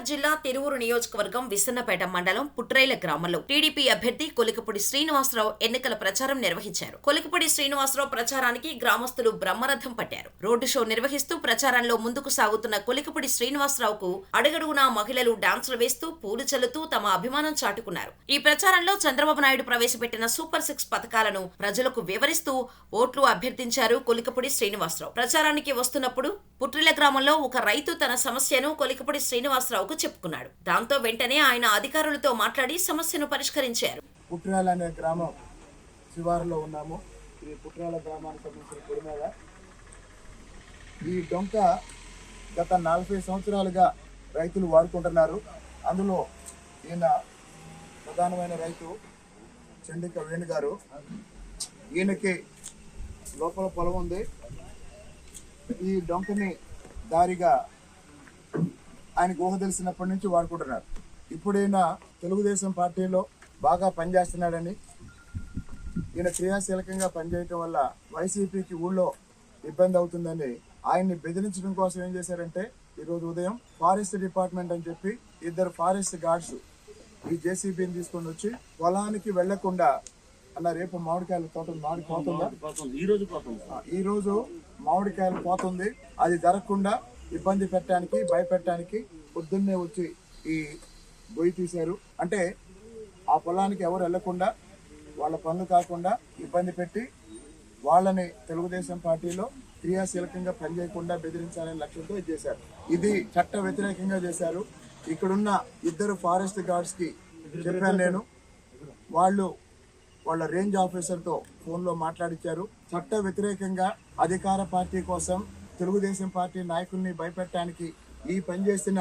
ఎన్టీఆర్ జిల్లా తిరువురు నియోజకవర్గం విసన్నపేట మండలం పుట్రైల గ్రామంలో టీడీపీ అభ్యర్థి కొలికపూడి శ్రీనివాసరావు ఎన్నికల ప్రచారం నిర్వహించారు. కొలికపూడి శ్రీనివాసరావు ప్రచారానికి గ్రామస్తులు బ్రహ్మరథం పట్టారు. రోడ్డు షో నిర్వహిస్తూ ప్రచారంలో ముందుకు సాగుతున్న కొలికపూడి శ్రీనివాసరావుకు అడుగడుగునా మహిళలు డాన్సులు వేస్తూ పూలు చల్లుతూ తమ అభిమానం చాటుకున్నారు. ఈ ప్రచారంలో చంద్రబాబు నాయుడు ప్రవేశపెట్టిన సూపర్ సిక్స్ పథకాలను ప్రజలకు వివరిస్తూ ఓట్లు అభ్యర్థించారు కొలికపూడి శ్రీనివాసరావు. ప్రచారానికి వస్తున్నప్పుడు పుట్రిల గ్రామంలో ఒక రైతు తన సమస్యను కొలికపూడి శ్రీనివాసరావుకు చెప్పుకున్నాడు. దాంతో వెంటనే ఆయన అధికారులతో మాట్లాడి సమస్యను పరిష్కరించారు. పుట్రాల అనే గ్రామం శివారులో ఉన్నాము. ఇది పుట్రాల గ్రామానికి సంబంధించిన గుడి మీద. ఈ డొంక గత నలభై సంవత్సరాలుగా రైతులు వాడుకుంటున్నారు. అందులో ఈయన ప్రధానమైన రైతు చండిక వేణు గారు. ఈయనకి లోపల పొలం ఉంది. ఈ డొంకని దారిగా ఆయనకు ఊహ తెలిసినప్పటి నుంచి వాడుకుంటున్నారు. ఇప్పుడు ఈయన తెలుగుదేశం పార్టీలో బాగా పనిచేస్తున్నాడని ఈయన క్రియాశీలకంగా పనిచేయటం వల్ల వైసీపీకి ఊళ్ళో ఇబ్బంది అవుతుందని ఆయన్ని బెదిరించడం కోసం ఏం చేశారంటే ఈరోజు ఉదయం ఫారెస్ట్ డిపార్ట్మెంట్ అని చెప్పి ఇద్దరు ఫారెస్ట్ గార్డ్స్ ఈ జేసీబీని తీసుకొని వచ్చి పొలానికి వెళ్ళకుండా అన్న రేపు మామిడికాయల తోట మామిడి పోతుందా ఈ రోజు పోతుంది. ఆ, ఈ రోజు మామిడికాయలు పోతుంది అది జరగకుండా ఇబ్బంది పెట్టడానికి భయపెట్టడానికి పొద్దున్నే వచ్చి ఈ గొయ్యి తీశారు. అంటే ఆ పొలానికి ఎవరు వెళ్ళకుండా వాళ్ళ పనులు కాకుండా ఇబ్బంది పెట్టి వాళ్ళని తెలుగుదేశం పార్టీలో క్రియాశీలకంగా పనిచేయకుండా బెదిరించాలనే లక్ష్యంతో ఇది చేశారు. ఇది చట్ట వ్యతిరేకంగా చేశారు. ఇక్కడున్న ఇద్దరు ఫారెస్ట్ గార్డ్స్కి చెప్పాను నేను. వాళ్ళు వాళ్ళ రేంజ్ ఆఫీసర్తో ఫోన్లో మాట్లాడించారు చట్ట వ్యతిరేకంగా అధికార పార్టీ కోసం తెలుగుదేశం పార్టీ నాయకుల్ని భయపెట్టడానికి ఈ పని చేసిన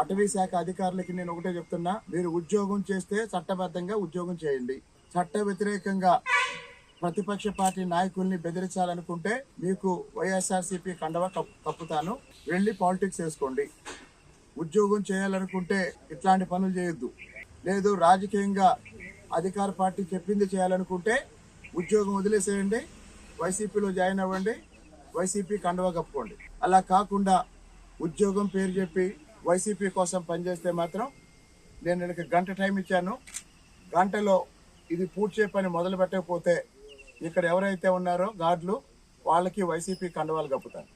అటవీ శాఖ అధికారులకి నేను ఒకటే చెప్తున్నా. మీరు ఉద్యోగం చేస్తే చట్టబద్ధంగా ఉద్యోగం చేయండి. చట్ట వ్యతిరేకంగా ప్రతిపక్ష పార్టీ నాయకుల్ని బెదిరించాలనుకుంటే మీకు వైఎస్ఆర్సీపీ కండవ కప్పుతాను. వెళ్ళి పాలిటిక్స్ చేసుకోండి ఉద్యోగం చేయాలనుకుంటే ఇట్లాంటి పనులు చేయొద్దు. లేదు రాజకీయంగా అధికార పార్టీ చెప్పింది చేయాలనుకుంటే ఉద్యోగం వదిలేసేయండి. వైసీపీలో జాయిన్ అవ్వండి. వైసీపీ కండవ కప్పుకోండి. అలా కాకుండా ఉద్యోగం పేరు చెప్పి వైసీపీ కోసం పనిచేస్తే మాత్రం నేను వీళ్ళకి గంట టైం ఇచ్చాను. గంటలో ఇది పూర్తి చేయ పని మొదలు పెట్టకపోతే ఇక్కడ ఎవరైతే ఉన్నారో గార్డులు వాళ్ళకి వైసీపీ కండవాలు కప్పుతాను